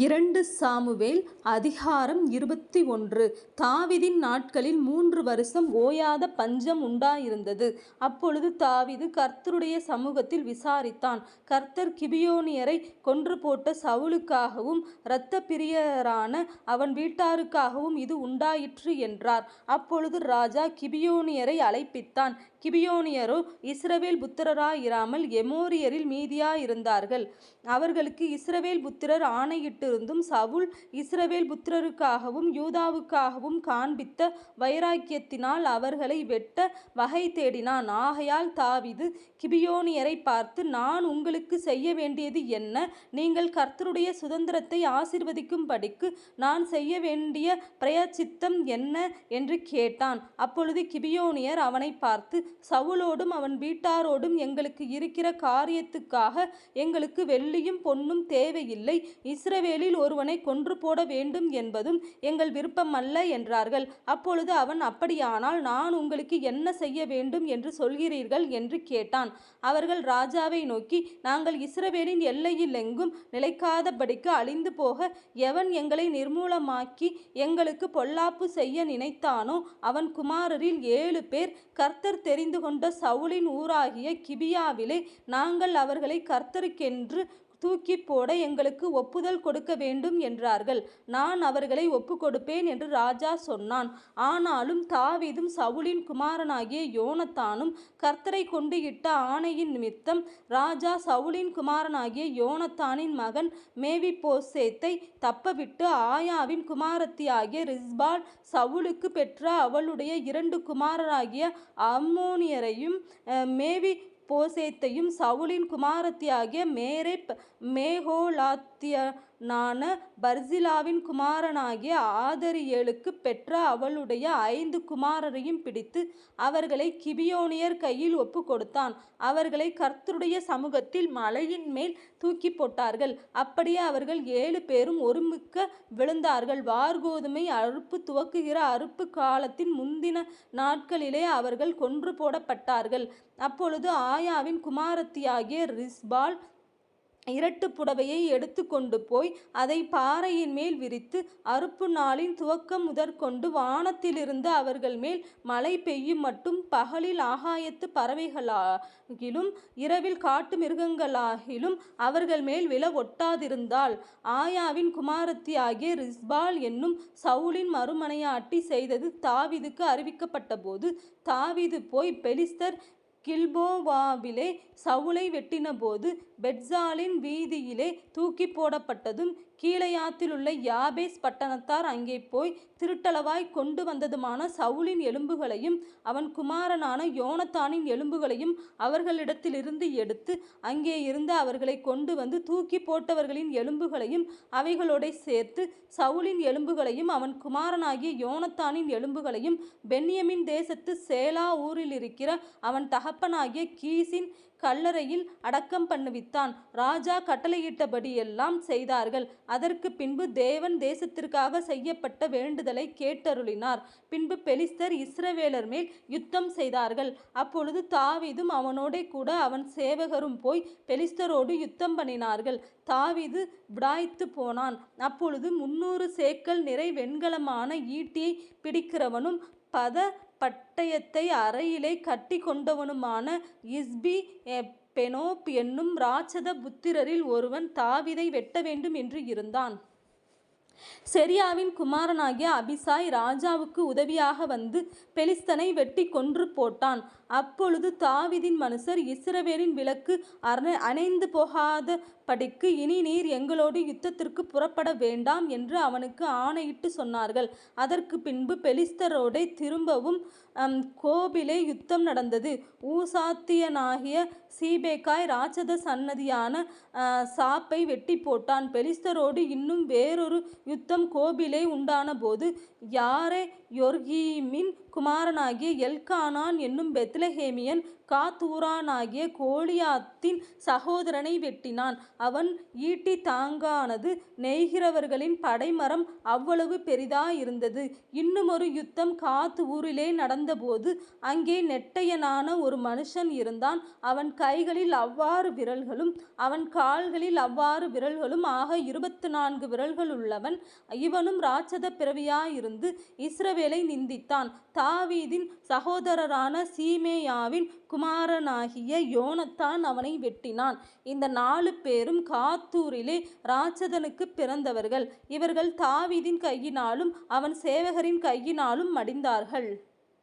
இரண்டு சாமுவேல் அதிகாரம் இருபத்தி ஒன்று தாவிதின் நாட்களில் மூன்று வருஷம் ஓயாத பஞ்சம் உண்டாயிருந்தது. அப்பொழுது தாவிது கர்த்தருடைய சமூகத்தில் விசாரித்தான். கர்த்தர் கிபியோனியரை கொன்று போட்ட சவுலுக்காகவும் இரத்தப்பிரியரான அவன் வீட்டாருக்காகவும் இது உண்டாயிற்று என்றார். அப்பொழுது ராஜா கிபியோனியரை அழைப்பித்தான். கிபியோனியரோ இஸ்ரவேல் புத்திரராயிராமல் எமோரியரில் மீதியாயிருந்தார்கள். அவர்களுக்கு இஸ்ரவேல் புத்திரர் ஆணையிட்டு ஆணையிட்டிருந்தும் சவுல் இஸ்ரவேல் புத்திரருக்காகவும் யூதாவுக்காகவும் காண்பித்த வைராக்கியத்தினால் அவர்களை வெட்ட வகை தேடினான். ஆகையால் தாவிது கிபியோனியரை பார்த்து நான் உங்களுக்கு செய்ய வேண்டியது என்ன? நீங்கள் கர்த்தருடைய சுதந்திரத்தை ஆசீர்வதிக்கும்படிக்கு நான் செய்ய வேண்டிய பிரயச்சித்தம் என்ன? என்று கேட்டான். அப்பொழுது கிபியோனியர் அவனை பார்த்து சவுலோடும் அவன் வீட்டாரோடும் எங்களுக்கு இருக்கிற காரியத்துக்காக எங்களுக்கு வெள்ளியும் பொன்னும் தேவையில்லை. இஸ்ரவேலில் கொன்று போட வேண்டும் என்பதும் எங்கள் விருப்பமல்ல என்றார்கள். அப்பொழுது அவன் அப்படியானால் நான் உங்களுக்கு என்ன செய்ய வேண்டும் என்று சொல்கிறீர்கள்? என்று கேட்டான். அவர்கள் ராஜாவை நோக்கி நாங்கள் இஸ்ரவேலின் எல்லையில் எங்கும் நிலைக்காதபடிக்கு அழிந்து போக எவன் எங்களை நிர்மூலமாக்கி எங்களுக்கு பொல்லாப்பு செய்ய நினைத்தானோ அவன் குமாரரில் ஏழு பேர் கர்த்தர் தெரிந்து கொண்ட சவுலின் ஊராகிய கிபியாவிலே நாங்கள் அவர்களை கர்த்தருக்கென்று தூக்கிப்போட எங்களுக்கு ஒப்புதல் கொடுக்க வேண்டும் என்றார்கள். நான் அவர்களை ஒப்புக்கொடுப்பேன் என்று ராஜா சொன்னான். ஆனாலும் தாவீதும் சவுலின் குமாரனாகிய யோனத்தானும் கர்த்தரை கொண்டு இட்ட ஆணையின் நிமித்தம் ராஜா சவுலின் குமாரனாகிய யோனத்தானின் மகன் மேவி போசேத்தை தப்பவிட்டு ஆயாவின் குமாரத்தியாகிய ரிஸ்பால் சவுலுக்கு பெற்ற அவளுடைய இரண்டு குமாரராகிய அம்மோனியரையும் மேவி போசேத்தையும் சவுலின் குமாரத்தியாகிய மேகோலாத்திய நான பர்சிலாவின் குமாரனாகிய ஆதரியேலுக்குப் பெற்ற அவளுடைய ஐந்து குமாரரையும் பிடித்து அவர்களை கிபியோனியர் கையில் ஒப்புக்கொடுத்தான். அவர்களை கர்த்தருடைய சமூகத்தில் மலையின் மேல் தூக்கி தூக்கிப்போட்டார்கள். அப்படியே அவர்கள் ஏழு பேரும் ஒருமிக்க விழுந்தார்கள். வார்கோதுமை அறுப்பு துவக்குகிற அறுப்பு காலத்தின் முந்தின நாட்களிலே அவர்கள் கொன்று போடப்பட்டார்கள் அப்பொழுது ஆயாவின் குமாரத்தியாகிய ரிஸ்பால் இரட்டுப் புடவையை எடுத்துக்கொண்டு போய் அதை பாறையின் மேல் விரித்து அறுப்பு நாளின் துவக்கம் முதற்கொண்டு வானத்திலிருந்து அவர்கள் மேல் மழை பெய்யும் மட்டும் பகலில் ஆகாயத்து பறவைகளாகிலும் இரவில் காட்டு மிருகங்களாகிலும் அவர்கள் மேல் விழ ஒட்டாதிருந்தால் ஆயாவின் குமாரத்தி ஆகிய ரிஸ்பால் என்னும் சவுலின் மறுமனையாட்டி செய்தது தாவீதுக்கு அறிவிக்கப்பட்டபோது தாவிது போய் பெலிஸ்தர் கில்போவாவிலே சவுலை வெட்டினபோது பெட்சாலின் வீதியிலே தூக்கிப்போடப்பட்டதும் கீழையாத்திலுள்ள யாபேஸ் பட்டணத்தார் அங்கே போய் திருட்டளவாய் கொண்டு வந்ததுமான சவுலின் எலும்புகளையும் அவன் குமாரனான யோனத்தானின் எலும்புகளையும் அவர்களிடத்திலிருந்து எடுத்து அங்கே இருந்து அவர்களை கொண்டு வந்து தூக்கி போட்டவர்களின் எலும்புகளையும் அவைகளோட சேர்த்து சவுலின் எலும்புகளையும் அவன் குமாரனாகிய யோனத்தானின் எலும்புகளையும் பென்னியமின் தேசத்து சேலா ஊரில் இருக்கிற அவன் தகப்பனாகிய கீசின் கல்லறையில் அடக்கம் பண்ணுவித்தான். ராஜா கட்டளையிட்டபடியெல்லாம் செய்தார்கள். அதற்கு பின்பு தேவன் தேசத்திற்காக செய்யப்பட்ட வேண்டுதலைக் கேட்டருளினார். பின்பு பெலிஸ்தர் இஸ்ரவேலர்மேல் யுத்தம் செய்தார்கள். அப்பொழுது தாவீதும் அவனோடே கூட அவன் சேவகரும் போய் பெலிஸ்தரோடு யுத்தம் பண்ணினார்கள். தாவீது விடாய்த்துப் போனான். அப்பொழுது முந்நூறு சேக்கல் நிறை வெண்கலமான ஈட்டியை பிடிக்கிறவனும் பத பட்டயத்தை அறையிலே கட்டிக்கொண்டவனுமான இஸ்பி பெனோப் என்னும் இராட்சத புத்திரரில் ஒருவன் தாவிதை வெட்ட வேண்டும் என்று இருந்தான். செரியாவின் குமாரனாகிய அபிசாய் ராஜாவுக்கு உதவியாக வந்து பெலிஸ்தனை வெட்டிக் கொன்று போட்டான். அப்பொழுது தாவிதின் மனுஷர் இஸ்ரவேலின் விளக்கு அணை அணைந்து போகாத படிக்கு இனி நீர் எங்களோடு யுத்தத்திற்கு புறப்பட வேண்டாம் என்று அவனுக்கு ஆணையிட்டு சொன்னார்கள். அதற்கு பின்பு பெலிஸ்தரோடை திரும்பவும் கோபிலே யுத்தம் நடந்தது. ஊசாத்தியனாகிய சீபேக்காய் ராட்சத சன்னதியான சாப்பை வெட்டிப்போட்டான். பெலிஸ்தரோடு இன்னும் வேறொரு யுத்தம் கோபிலே உண்டானபோது யாரேயோர்கீமின் குமாரனாகிய எல்கானான் என்னும் பெத்லெகேமியன் காத்தூரானாகிய கோலியாத்தின் சகோதரனை வெட்டினான். அவன் ஈட்டி தாங்கானது. நெய்கிறவர்களின் படைமரம் அவ்வளவு பெரிதாயிருந்தது. இன்னுமொரு யுத்தம் காத்து ஊரிலே நடந்தபோது அங்கே நெட்டையனான ஒரு மனுஷன் இருந்தான். அவன் கைகளில் அவ்வாறு விரல்களும் அவன் கால்களில் அவ்வாறு விரல்களும் ஆக இருபத்து நான்கு விரல்கள் உள்ளவன் இவனும் இராட்சதப் பிறவியாயிருந்து இஸ்ரவேலை நிந்தித்தான். தாவீதின் சகோதரரான சீமேயாவின் குமாரனாகிய யோனத்தான் அவனை வெட்டினான். இந்த நாலு பேரும் காத்தூரிலே ராட்சதனுக்கு பிறந்தவர்கள். இவர்கள் தாவீதின் கையினாலும் அவன் சேவகரின் கையினாலும் மடிந்தார்கள்.